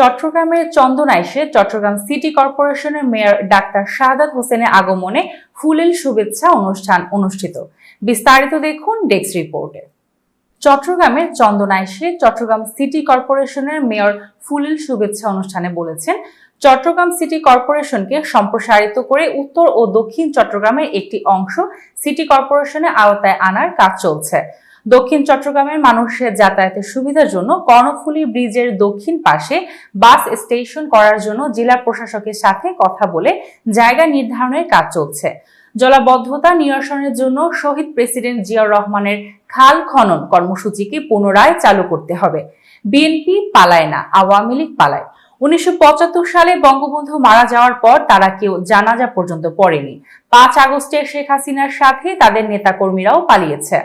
চট্টগ্রামের চন্দনাইশে চট্টগ্রাম সিটি কর্পোরেশনের মেয়র ডাক্তার শাহাদাত হোসেনের আগমনে ফুলেল শুভেচ্ছা অনুষ্ঠান অনুষ্ঠিত। বিস্তারিত দেখুন ডেস্ক রিপোর্টে। চট্টগ্রামের চন্দনাইশে চট্টগ্রাম সিটি কর্পোরেশনের মেয়র ফুলেল শুভেচ্ছা অনুষ্ঠানে বলেছেন, চট্টগ্রাম সিটি কর্পোরেশনকে সম্প্রসারিত করে উত্তর ও দক্ষিণ চট্টগ্রামের একটি অংশ সিটি কর্পোরেশনের আওতায় আনার কাজ চলছে। দক্ষিণ চট্টগ্রামের মানুষের যাতায়াতের সুবিধার জন্য কর্ণফুলী ব্রিজের দক্ষিণ পাশে বাস স্টেশন করার জন্য জেলা প্রশাসকের সাথে কথা বলে জায়গা নির্ধারণের কাজ চলছে। জলাবদ্ধতা নিরসনের জন্য শহীদ প্রেসিডেন্ট জিয়াউর রহমানের খাল খনন কর্মসূচিকে পুনরায় চালু করতে হবে। বিএনপি পালায় না, আওয়ামী লীগ পালায়। উনিশশো পঁচাত্তর সালে বঙ্গবন্ধু মারা যাওয়ার পর তারা কেউ জানাজা পর্যন্ত পড়েনি। পাঁচ আগস্টে শেখ হাসিনার সাথে তাদের নেতাকর্মীরাও পালিয়েছে।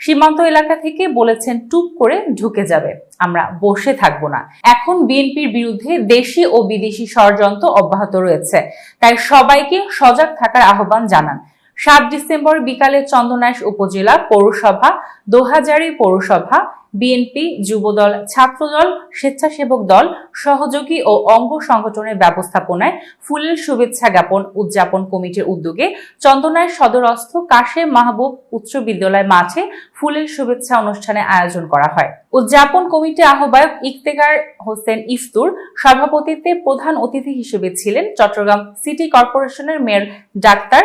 সীমান্ত এলাকা থেকে বলেছেন, টুপ করে ঢুকে যাবে। আমরা বসে থাকব না। এখন বিএনপির বিরুদ্ধে দেশি ও বিদেশি ষড়যন্ত্র অব্যাহত রয়েছে। তাই সবাইকে সজাগ থাকার আহ্বান জানান সাত ডিসেম্বর বিকালে চন্দনাইশ উপজেলা পৌরসভা, দোহাজারি পৌরসভা, বিএনপি যুবদল, ছাত্রদল, স্বেচ্ছাসেবক দল, সহযোগী ও অঙ্গ সংগঠনের ব্যবস্থাপনায় ফুলের শুভেচ্ছা জ্ঞাপন উদযাপন কমিটির উদ্যোগে চন্দনাইশ সদরস্থ কাশেম মাহবুব উচ্চ বিদ্যালয় মাঠে ফুলের শুভেচ্ছা অনুষ্ঠানে আয়োজন করা হয়। উদযাপন কমিটি আহ্বায়ক ইফতেকার হোসেন ইফতুর সভাপতিত্বে প্রধান অতিথি হিসেবে ছিলেন চট্টগ্রাম সিটি কর্পোরেশনের মেয়র ডাক্তার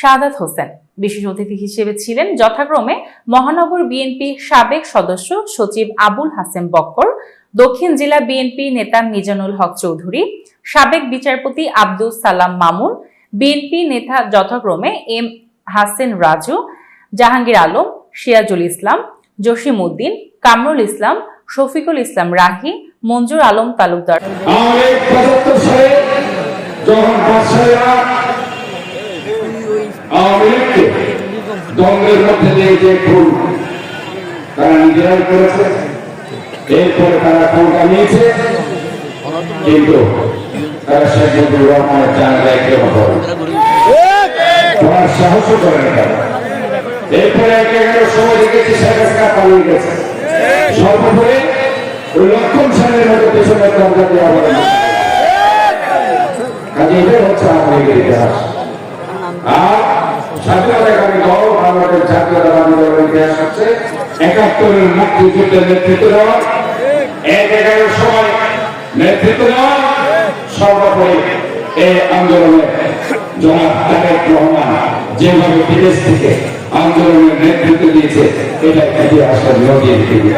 শাহাদাত হোসেন। বিশেষ অতিথি হিসেবে ছিলেন যথাক্রমে মহানগর বিএনপি সাবেক সদস্য সচিব আবুল হাসেম বক্কর, দক্ষিণ জেলা বিএনপি নেতা মিজানুল হক চৌধুরী, সাবেক বিচারপতি আব্দুল সালাম মামুন, বিএনপি নেতা যথাক্রমে এম হাসেন রাজু, জাহাঙ্গীর আলম, সিরাজুল ইসলাম, জসিম উদ্দিন, কামরুল ইসলাম, শফিকুল ইসলাম রাহি, মঞ্জুর আলম তালুকদার আমাদের পঁচাত্তর সালে যখন বাদশাহীরা আওয়ামী দ্বন্দ্বের মধ্যে দিয়ে যে ভুল তারা নিজেরাই করেছে, এরপরে তারা ক্ষমতা নিয়েছে, কিন্তু তারা শেখ মুজিবুর রহমানের জানাজায় কেউ তোমার সাহসও করে না এরপরে একে এগারো সময় দেখেছি শেখ হাসিনা পালিয়ে গেছে। সর্বোপরি ওই লক্ষণ সেনের মতো পেছনের দরজা দেওয়া হবে না। কাজে এটাই হচ্ছে আমাদের ইতিহাস। আর স্বাধীনতাকামী দল বাংলাদেশ জাতীয়তাবাদী দলের ইতিহাস হচ্ছে একাত্তরের মুক্তিযুদ্ধের নেতৃত্ব দেওয়া এক এগারোর সময় নেতৃত্ব দেওয়া সর্বোপরি এই আন্দোলনে জনাব তারেক রহমান যেভাবে বিদেশ থেকে আন্দোলনের নেতৃত্ব দিয়েছে এটা ইতিহাসের নদীর দিকে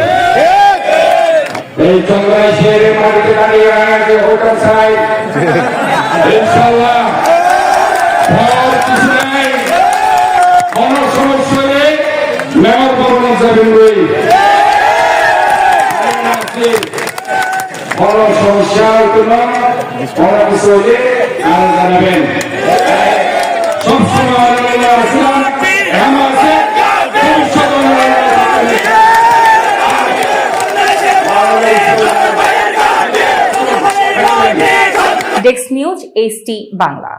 এই চাই, ইনশাল্লাহ। যাবেন বড় সমস্যা হইতো বড় কিছু হলে আর জানাবেন সবসময় আমার আছে নিউজ এইচটি বাংলা